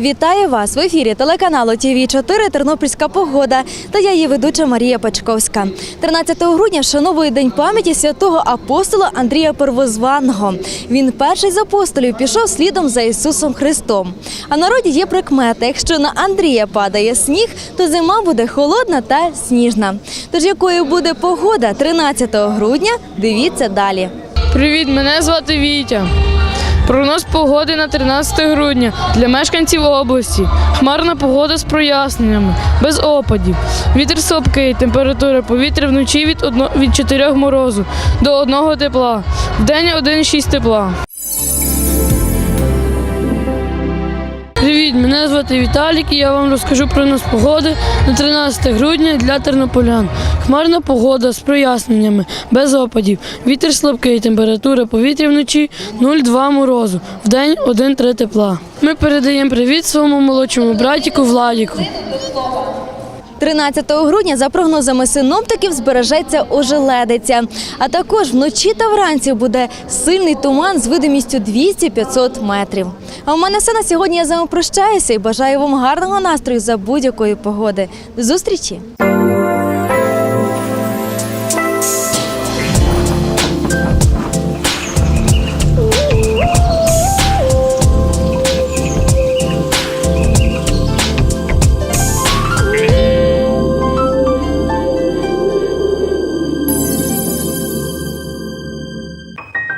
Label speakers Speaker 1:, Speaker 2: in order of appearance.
Speaker 1: Вітаю вас в ефірі телеканалу ТВ 4 Тернопільська погода та я її ведуча Марія Пачковська. 13 грудня вшановує день пам'яті святого апостола Андрія Первозваного. Він перший з апостолів пішов слідом за Ісусом Христом. А народі є прикмета: якщо на Андрія падає сніг, то зима буде холодна та сніжна. Тож якою буде погода 13 грудня? Дивіться далі.
Speaker 2: Привіт, мене звати Вітя. Прогноз погоди на 13 грудня для мешканців області. Хмарна погода з проясненнями, без опадів. Вітер слабкий, температура повітря вночі від, одно, від 4 морозу до 1 тепла. Вдень 1,6 тепла. Привіт, мене звати Віталік і я вам розкажу про нас погоди на 13 грудня для тернополян. Хмарна погода з проясненнями, без опадів. Вітер слабкий, температура повітря вночі 0,2 морозу, в день 1,3 тепла. Ми передаємо привіт своєму молодшому братіку Владіку.
Speaker 1: 13 грудня, за прогнозами синоптиків, збережеться ожеледиця. А також вночі та вранці буде сильний туман з видимістю 200-500 метрів. А в мене все на сьогодні. Я з вами прощаюся і бажаю вам гарного настрою за будь-якої погоди. До зустрічі!